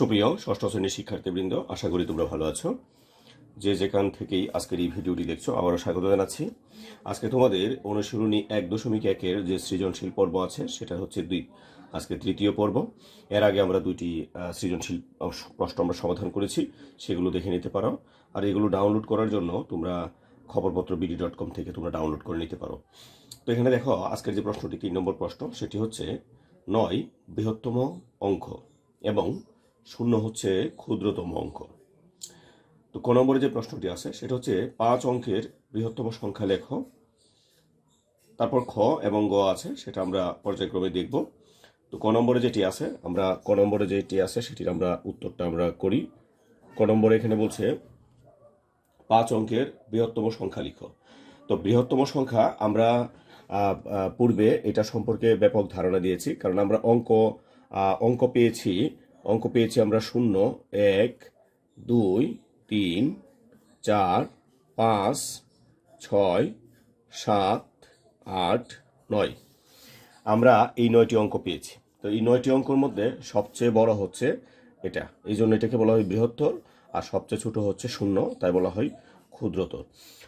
সুপ্রিয় ষষ্ঠ শ্রেণির শিক্ষার্থীবৃন্দ, আশা করি তোমরা ভালো আছো। যে যেখান থেকেই আজকের এই ভিডিওটি দেখছ, আবারও স্বাগত জানাচ্ছি। আজকে তোমাদের অনুসরণী এক দশমিক একের যে সৃজনশীল পর্ব আছে, সেটা হচ্ছে দুই। আজকে তৃতীয় পর্ব। এর আগে আমরা দুইটি সৃজনশীল প্রশ্ন আমরা সমাধান করেছি, সেগুলো দেখে নিতে পারো। আর এগুলো ডাউনলোড করার জন্য তোমরা খবরপত্র বিডি ডট কম থেকে তোমরা ডাউনলোড করে নিতে পারো। তো এখানে দেখো, আজকের যে প্রশ্নটি, তিন নম্বর প্রশ্ন, সেটি হচ্ছে নয় বৃহত্তম অঙ্ক এবং শূন্য হচ্ছে ক্ষুদ্রতম অঙ্ক। তো ক নম্বরে যে প্রশ্নটি আছে, সেটা হচ্ছে পাঁচ অঙ্কের বৃহত্তম সংখ্যা লেখো। তারপর খ এবং গ আছে, সেটা আমরা পর্যায়ক্রমে দেখব। তো ক নম্বরে যেটি আছে, আমরা ক নম্বরে যেটি আছে, সেটির আমরা উত্তরটা আমরা করি। ক নম্বরে এখানে বলছে, পাঁচ অঙ্কের বৃহত্তম সংখ্যা লিখো। তো বৃহত্তম সংখ্যা আমরা পূর্বে এটা সম্পর্কে ব্যাপক ধারণা দিয়েছি, কারণ আমরা অঙ্ক অঙ্ক পেয়েছি অঙ্ক পেয়েছি আমরা শূন্য, এক, দুই, তিন, চার, পাঁচ, ছয়, সাত, আট, নয়। আমরা এই নয়টি অঙ্ক পেয়েছি। তো এই নয়টি অঙ্কর মধ্যে সবচেয়ে বড় হচ্ছে এটা। এই জন্য এটাকে বলা হয় বৃহত্তর, আর সবচেয়ে ছোট হচ্ছে শূন্য, তাই বলা হয় ক্ষুদ্রতর।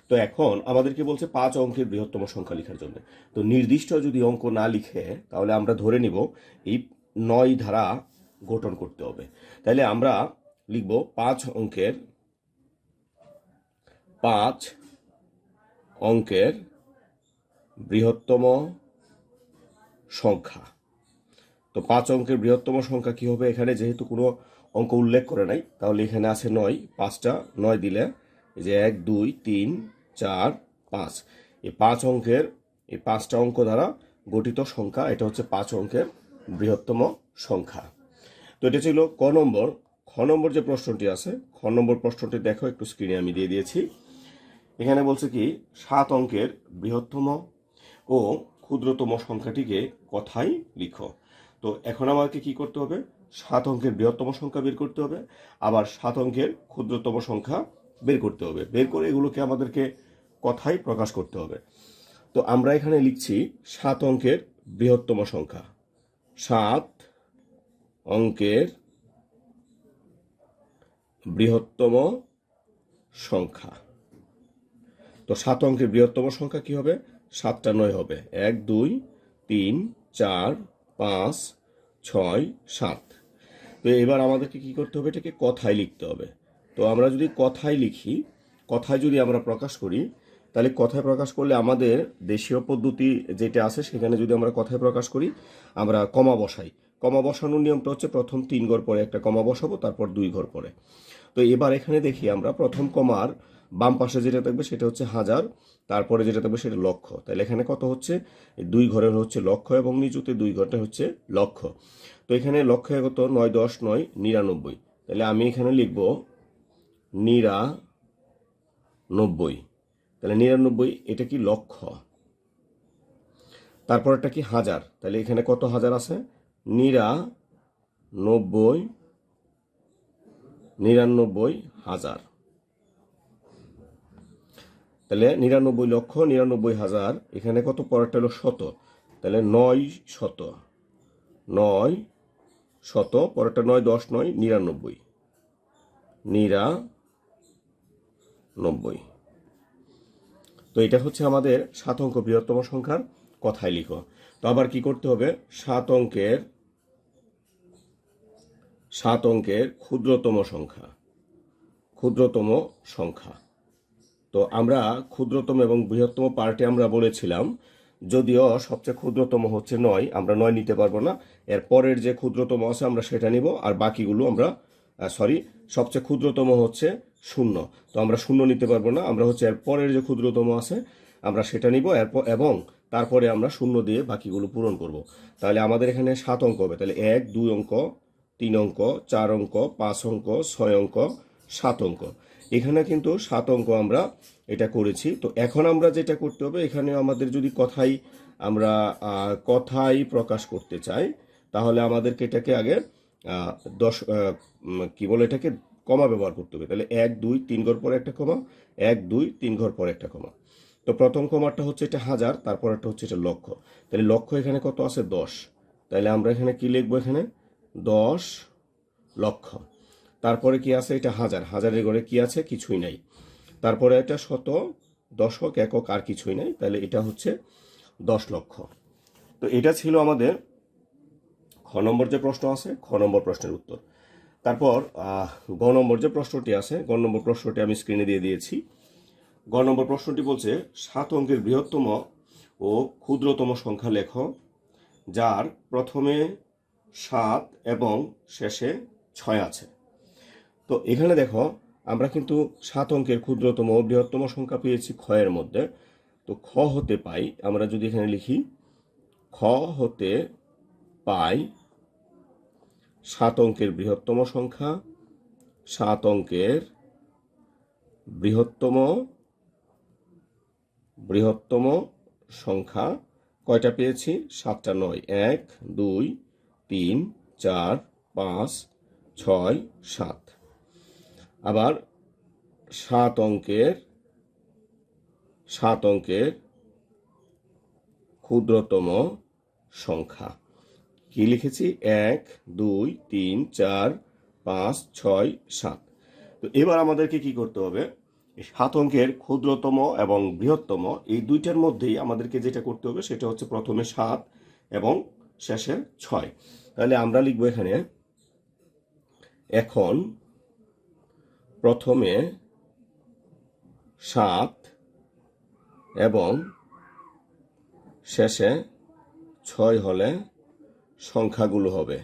তো এখন আমাদেরকে বলছে পাঁচ অঙ্কের বৃহত্তম সংখ্যা লেখার জন্য। তো নির্দিষ্ট যদি অঙ্ক না লিখে, তাহলে আমরা ধরে নিব এই নয় ধারা গঠন করতে হবে। তাহলে আমরা লিখব পাঁচ অঙ্কের পাঁচ অঙ্কের বৃহত্তম সংখ্যা। তো পাঁচ অঙ্কের বৃহত্তম সংখ্যা কি হবে এখানে? যেহেতু কোনো অঙ্ক উল্লেখ করে নাই, তাহলে এখানে আছে নয়, পাঁচটা নয় দিলে যে এক, দুই, তিন, চার, পাঁচ। এই পাঁচ অঙ্কের, এই পাঁচটা অঙ্ক দ্বারা গঠিত সংখ্যা, এটা হচ্ছে পাঁচ অঙ্কের বৃহত্তম সংখ্যা। তো এটা ছিল ক নম্বর। খ নম্বর যে প্রশ্নটি আছে, খ নম্বর প্রশ্নটি দেখো, একটু স্ক্রিনে আমি দিয়ে দিয়েছি। এখানে বলছে কি, সাত অঙ্কের বৃহত্তম ও ক্ষুদ্রতম সংখ্যাটিকে কথায় লিখো। তো এখন আমাকে কি করতে হবে? সাত অঙ্কের বৃহত্তম সংখ্যা বের করতে হবে, আবার সাত অঙ্কের ক্ষুদ্রতম সংখ্যা বের করতে হবে। বের করে এগুলোকে আমাদেরকে কথায় প্রকাশ করতে হবে। তো আমরা এখানে লিখছি সাত অঙ্কের বৃহত্তম সংখ্যা। সাত অঙ্কের বৃহত্তম সংখ্যা। তো সাত অঙ্কের বৃহত্তম সংখ্যা কি হবে? সাতটা নয় হবে। এক, দুই, তিন, চার, পাঁচ, ছয়, সাত। তো এবার আমাদেরকে কি করতে হবে? এটাকে কথায় লিখতে হবে। তো আমরা যদি কথায় লিখি, কথায় যদি আমরা প্রকাশ করি, তাহলে কথায় প্রকাশ করলে আমাদের দেশীয় পদ্ধতি যেটা আছে, সেখানে যদি আমরা কথায় প্রকাশ করি, আমরা কমা বসাই। কমা বসানোর নিয়মটা হচ্ছে প্রথম তিন ঘর পরে একটা কমা বসাবো, তারপর দুই ঘর পরে। তো এবার এখানে দেখি আমরা প্রথম কমার বাম পাশে যেটা থাকবে সেটা হচ্ছে হাজার, তারপরে যেটা থাকবে সেটা লক্ষ তাহলে এখানে কত হচ্ছে? দুই ঘরের হচ্ছে লক্ষ এবং নিচুতে দুই ঘরটা হচ্ছে লক্ষ তো এখানে লক্ষ কত নয় দশ, নয় নিরানব্বই। তাহলে আমি এখানে লিখব নিরানব্বই। তাহলে নিরানব্বই, এটা কি লক্ষ তারপর এটা কি হাজার? তাহলে এখানে কত হাজার আছে? নিরানব্বই নিরানব্বই হাজার। তাহলে নিরানব্বই লক্ষ, নিরানব্বই হাজার, এখানে কত পরেরটা হলো শত? তাহলে নয় শত। নয় শত পরেরটা নয়, দশ নয়, নিরানব্বই। নিরানব্বই তো এটা হচ্ছে আমাদের সাত অঙ্ক বৃহত্তম সংখ্যার কথায় লিখো। তো আবার কি করতে হবে? সাত অঙ্কের সাত অঙ্কের ক্ষুদ্রতম সংখ্যা ক্ষুদ্রতম সংখ্যা। তো আমরা ক্ষুদ্রতম এবং বৃহত্তম পার্টে আমরা বলেছিলাম, যদিও সবচেয়ে ক্ষুদ্রতম হচ্ছে নয়, আমরা নয় নিতে পারব না। এর পরের যে ক্ষুদ্রতম আছে আমরা সেটা নিব, আর বাকিগুলো আমরা সরি সবচেয়ে ক্ষুদ্রতম হচ্ছে শূন্য। তো আমরা শূন্য নিতে পারব না, আমরা হচ্ছে এর পরের যে ক্ষুদ্রতম আছে, আমরা সেটা নিব। এরপর, এবং তারপরে আমরা শূন্য দিয়ে বাকিগুলো পূরণ করব। তাহলে আমাদের এখানে সাত অঙ্ক হবে। তাহলে এক, দুই অঙ্ক, তিন অঙ্ক, চার অঙ্ক, পাঁচ অঙ্ক, ছয় অঙ্ক, সাত অঙ্ক। এখানে কিন্তু সাত অঙ্ক আমরা এটা করেছি। তো এখন আমরা যেটা করতে হবে, এখানে আমাদের যদি কথাই আমরা কথাই প্রকাশ করতে চাই, তাহলে আমাদেরকে এটাকে আগে দশ কি বলে এটাকে, কমা ব্যবহার করতে হবে। তাহলে এক, দুই, তিন ঘর পরে একটা কমা, এক, দুই, তিন ঘর পরে একটা কমা। তো প্রথম কমারটা হচ্ছে এটা হাজার তারপর একটা হচ্ছে এটা লক্ষ। তাহলে লক্ষ এখানে কত আছে? দশ। তাহলে আমরা এখানে কি লিখব এখানে? দশ লক্ষ। তারপরে কি আছে? এটা হাজার। হাজারের ঘরে কি আছে? কিছুই নাই। তারপরে এটা শত, দশক, একক, আর কিছুই নাই। তাহলে এটা হচ্ছে দশ লক্ষ। তো এটা ছিল আমাদের খ নম্বর যে প্রশ্ন আছে, খ নম্বর প্রশ্নের উত্তর। তারপর গ নম্বর যে প্রশ্নটি আছে, গ নম্বর প্রশ্নটি আমি স্ক্রিনে দিয়ে দিয়েছি। গ নম্বর প্রশ্নটি বলছে, সাত অঙ্কের বৃহত্তম ও ক্ষুদ্রতম সংখ্যা লেখ, যার প্রথমে সাত এবং শেষে ছয় আছে। তো এখানে দেখো, আমরা কিন্তু সাত অঙ্কের ক্ষুদ্রতম ও বৃহত্তম সংখ্যা পেয়েছি ক্ষয়ের মধ্যে। তো খ হতে পাই, আমরা যদি এখানে লিখি, খ হতে পাই সাত অঙ্কের বৃহত্তম সংখ্যা, সাত অঙ্কের বৃহত্তম বৃহত্তম সংখ্যা কয়টা পেয়েছি? সাতটা নয়। এক, দুই, তিন, চার, পাঁচ, ছয়, সাত। আবার সাত অঙ্কের সাত অঙ্কের ক্ষুদ্রতম সংখ্যা। কি লিখেছি? এক, দুই, তিন, চার, পাঁচ, ছয়, সাত। তো এবার আমাদেরকে কি করতে হবে? সাত অঙ্কের ক্ষুদ্রতম এবং বৃহত্তম, এই দুইটার মধ্যেই আমাদেরকে যেটা করতে হবে সেটা হচ্ছে প্রথমে সাত এবং শেষে ছয়। তাহলে আমরা লিখব এখানে, এখন প্রথমে সাত এবং শেষে ছয় হলে সংখ্যাগুলো হবে।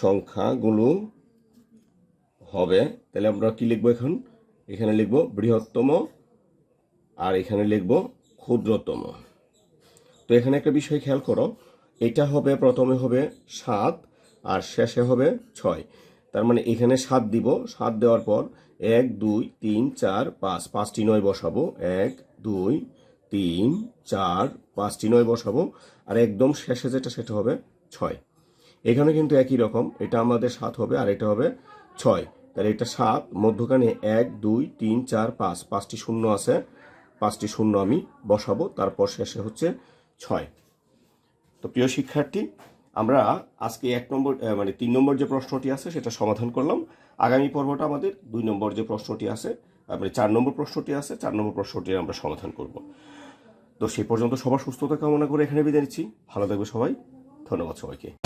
সংখ্যাগুলো হবে, তাহলে আমরা কি লিখব এখন? এখানে লিখব বৃহত্তম আর এখানে লিখব ক্ষুদ্রতম। তো এখানে একটা বিষয় খেয়াল করো, এটা হবে প্রথমে হবে সাত আর শেষে হবে ছয়। তার মানে এখানে সাত দিব, সাত দেওয়ার পর এক, দুই, তিন, চার, পাঁচ, পাঁচটি নয় বসাবো। এক, দুই, তিন, চার, পাঁচটি নয় বসাবো। আর একদম শেষে যেটা, সেটা হবে ছয়। এখানে কিন্তু একই রকম, এটা আমাদের সাত হবে আর এটা হবে ছয়। তাহলে এটা সাত, মধ্যখানে এক, দুই, তিন, চার, পাঁচ। পাঁচটি শূন্য আছে। পাঁচটি শূন্য আমি বসাবো, তারপর শেষে হচ্ছে ছয়। তো প্রিয় শিক্ষার্থী, আমরা আজকে এক নম্বর মানে তিন নম্বর যে প্রশ্নটি আছে সেটা সমাধান করলাম। আগামী পর্বটা আমাদের দুই নম্বর যে প্রশ্নটি আছে মানে চার নম্বর প্রশ্নটি আছে, চার নম্বর প্রশ্নটি আমরা সমাধান করব। তো সেই পর্যন্ত সবার সুস্থতা কামনা করে এখানে বিদায় নিচ্ছি। ভালো থাকবে সবাই। ধন্যবাদ সবাইকে।